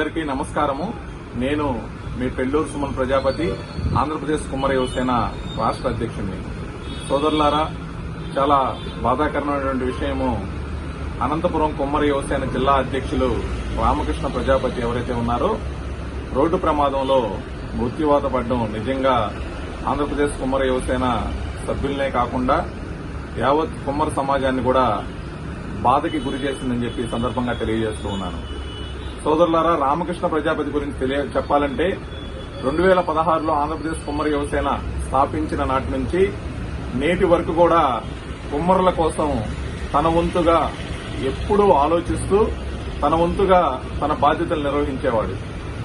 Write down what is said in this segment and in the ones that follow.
అందరికీ నమస్కారము. నేను మీ పెళ్ళూరు సుమన్ ప్రజాపతి ఆంధ్రప్రదేశ్ కుమ్మర యువసేన రాష్ట్ర అధ్యక్షుడిని సోదరులారా చాలా బాధాకరమైనటువంటి విషయము. అనంతపురం కుమ్మర యువసేన జిల్లా అధ్యక్షులు రామకృష్ణ ప్రజాపతి ఎవరైతే ఉన్నారో రోడ్డు ప్రమాదంలో మృత్యువాత పడడం నిజంగా ఆంధ్రప్రదేశ్ కుమ్మర యువసేన సభ్యులనే కాకుండా యావత్ కుమ్మర సమాజాన్ని కూడా బాధకి గురి చేసిందని చెప్పి సందర్భంగా తెలియజేస్తూ ఉన్నాను. సోదరులారా రామకృష్ణ ప్రజాపతి గురించి తెలియ చెప్పాలంటే రెండు వేల పదహారులో ఆంధ్రప్రదేశ్ కుమ్మర యువసేన స్థాపించిన నాటి నుంచి నేటి వరకు కూడా కుమ్మరుల కోసం తన వంతుగా ఎప్పుడూ ఆలోచిస్తూ తన వంతుగా తన బాధ్యతలు నిర్వహించేవాడు.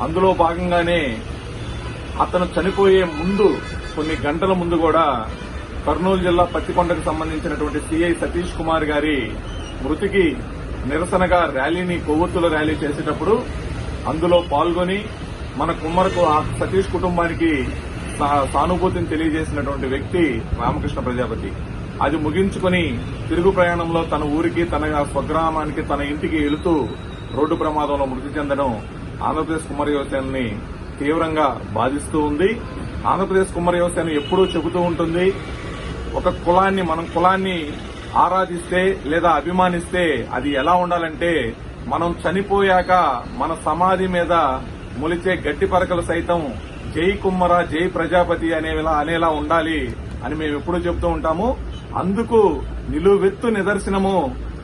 అందులో భాగంగానే అతను చనిపోయే ముందు కొన్ని గంటల ముందు కూడా కర్నూలు జిల్లా పత్తికొండకు సంబంధించినటువంటి సిఐ సతీష్ కుమార్ గారి మృతికి నిరసనగా ర్యాలీని కొవ్వొత్తుల ర్యాలీ చేసేటప్పుడు అందులో పాల్గొని మన కుమ్మరకు ఆ సతీష్ కుటుంబానికి సానుభూతిని తెలియజేసినటువంటి వ్యక్తి రామకృష్ణ ప్రజాపతి. అది ముగించుకుని తిరుగు ప్రయాణంలో తన ఊరికి తన స్వగ్రామానికి తన ఇంటికి వెళుతూ రోడ్డు ప్రమాదంలో మృతి చెందడం ఆంధ్రప్రదేశ్ కుమ్మర యువసేనని తీవ్రంగా బాధిస్తూ ఉంది. ఆంధ్రప్రదేశ్ కుమ్మర యువసేన ఎప్పుడూ చెబుతూ ఉంటుంది. ఒక కులాన్ని మనం కులాన్ని ఆరాధిస్తే లేదా అభిమానిస్తే అది ఎలా ఉండాలంటే మనం చనిపోయాక మన సమాధి మీద మొలిచే గట్టి పరకలు సైతం జై కుమ్మర జై ప్రజాపతి అనేలా అనేలా ఉండాలి అని మేము ఎప్పుడూ చెబుతూ ఉంటాము. అందుకు నిలువెత్తు నిదర్శనము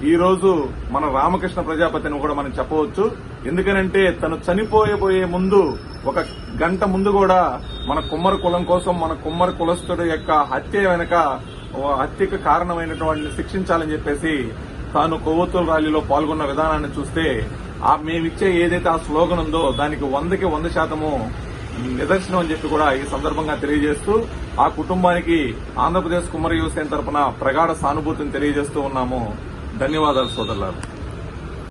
ఈ రోజు మన రామకృష్ణ ప్రజాపతిని కూడా మనం చెప్పవచ్చు. ఎందుకనంటే తను చనిపోయబోయే ముందు ఒక గంట ముందు కూడా మన కుమ్మర కులం కోసం మన కుమ్మర కులస్తుడు యొక్క హత్య వెనక హత్యకు కారణమైనటువంటి శిక్షించాలని చెప్పేసి తాను కొవ్వొత్తుల ర్యాలీలో పాల్గొన్న విధానాన్ని చూస్తే ఆ మేమిచ్చే ఏదైతే ఆ స్లోగన్ ఉందో దానికి వందకి వంద శాతము నిదర్శనం అని చెప్పి కూడా ఈ సందర్భంగా తెలియజేస్తూ ఆ కుటుంబానికి ఆంధ్రప్రదేశ్ కుమ్మర యువసేన తరపున ప్రగాఢ సానుభూతిని తెలియజేస్తూ ఉన్నాము. ధన్యవాదాలు సోదరులారు.